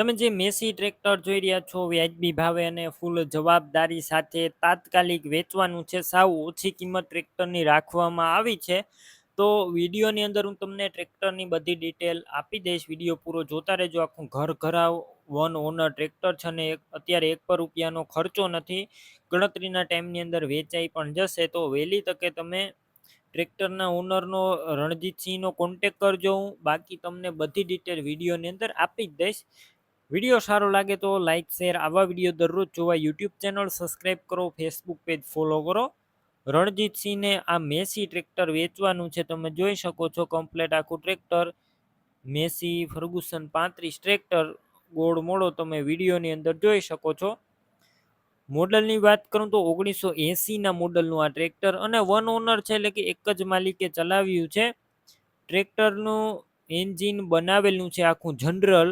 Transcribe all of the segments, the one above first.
તમે જે Massey tractor જોઈ રહ્યા છો, વ્યાજબી ભાવે અને ફૂલ જવાબદારી સાથે તાત્કાલિક વેચવાનું છે, સાવ ઓછી કિંમત ટ્રેક્ટરની રાખવામાં આવી છે. તો વિડીયોની અંદર હું તમને ટ્રેક્ટરની બધી ડિટેલ આપી દઈશ. વીડિયો પૂરો જોતા રહેજો. આખું ઘર ઘરાવ વન ઓનર ટ્રેક્ટર છે અને અત્યારે એક પર રૂપિયાનો ખર્ચો નથી. ગણતરીના ટાઈમની અંદર વેચાઈ પણ જશે. તો વહેલી તકે તમે ટ્રેક્ટરના ઓનરનો રણજીતસિંહનો કોન્ટેક કરજો. હું બાકી તમને બધી ડિટેલ વિડીયોની અંદર આપી જ દઈશ. વીડિયો સારો લાગે તો લાઇક શેર આવા વીડિયો દરરોજ જોવા યુટ્યુબ ચેનલ સબસ્ક્રાઈબ કરો ફેસબુક પેજ ફોલો કરો. રણજીતસિંહને આ મેસી ટ્રેક્ટર વેચવાનું છે તમે જોઈ શકો છો કમ્પ્લેટ આખું ટ્રેક્ટર મેસી ફર્ગુસન પાંત્રીસ ટ્રેક્ટર ગોળ મોડો તમે વિડીયોની અંદર જોઈ શકો છો. મોડલની વાત કરું તો ઓગણીસો એંસીના મોડલનું આ ટ્રેક્ટર અને વન ઓનર છે એટલે કે એક જ માલિકે ચલાવ્યું છે. ટ્રેક્ટરનું એન્જિન બનાવેલું છે આખું જનરલ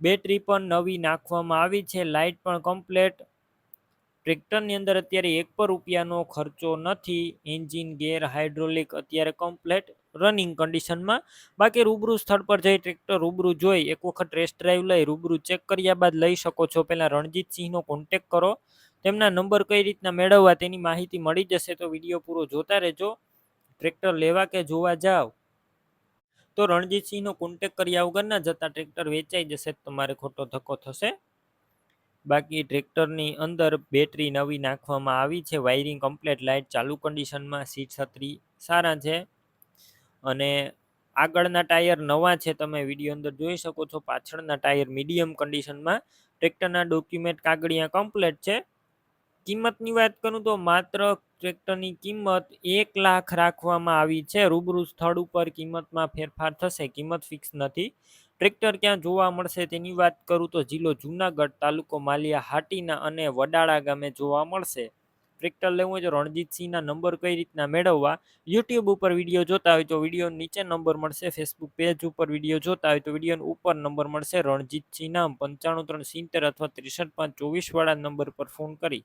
બેટરી પણ નવી નાખવામાં આવી છે, લાઇટ પણ કમ્પ્લેટ. ટ્રેક્ટરની અંદર અત્યારે એક પર રૂપિયાનો ખર્ચો નથી, એન્જિન ગેર હાઇડ્રોલિક અત્યારે કમ્પ્લેટ રનિંગ કન્ડિશનમાં. બાકી રૂબરૂ સ્થળ પર જઈ ટ્રેક્ટર રૂબરૂ જોઈ, એક વખત ટેસ્ટ ડ્રાઈવ લઈ, રૂબરૂ ચેક કર્યા બાદ લઈ શકો છો. પહેલાં રણજીતસિંહનો કોન્ટેક કરો. તેમના નંબર કઈ રીતના મેળવવા તેની માહિતી મળી જશે તો વીડિયો પૂરો જોતા રહેજો. ટ્રેક્ટર લેવા કે જોવા જાઓ તો રણજીતસિંહનો કોન્ટેક કર્યા વગર ના જતા ટ્રેક્ટર વેચાઈ જશે તમારે ખોટો ધક્કો થશે? બાકી ટ્રેક્ટરની અંદર બેટરી નવી નાખવામાં આવી છે વાયરિંગ કમ્પ્લેટ લાઇટ ચાલુ કન્ડિશનમાં સીટ છત્રી, સારા છે. અને આગળના ટાયર નવા છે, તમે વીડિયો અંદર જોઈ શકો છો, પાછળના ટાયર મીડિયમ કન્ડિશનમાં ટ્રેક્ટરના ડોક્યુમેન્ટ કાગળિયા કમ્પ્લેટ છે. કિંમતની વાત કરું તો માત્ર ટ્રેક્ટરની કિંમત એક લાખ રાખવામાં આવી છે. રૂબરૂ સ્થળ ઉપર કિંમતમાં ફેરફાર થશે, કિંમત ફિક્સ નથી. ટ્રેક્ટર ક્યાં જોવા મળશે તેની વાત કરું તો જિલ્લો જુનાગઢ તાલુકો માલિયા હાટીના અને વડાળા ગામે જોવા મળશે. ટ્રેક્ટર લેવું હોય તો રણજીતસિંહના નંબર કઈ રીતના મેળવવા? યુટ્યુબ ઉપર વીડિયો જોતા હોય તો વીડિયો નીચે નંબર મળશે. ફેસબુક પેજ ઉપર વીડિયો જોતા હોય તો વીડિયો ઉપર નંબર મળશે. રણજીતસિંહ નામ પંચાણું ત્રણ સિત્તેર અથવા ત્રેસઠ પાંચ ચોવીસ વાળા નંબર પર ફોન કરી.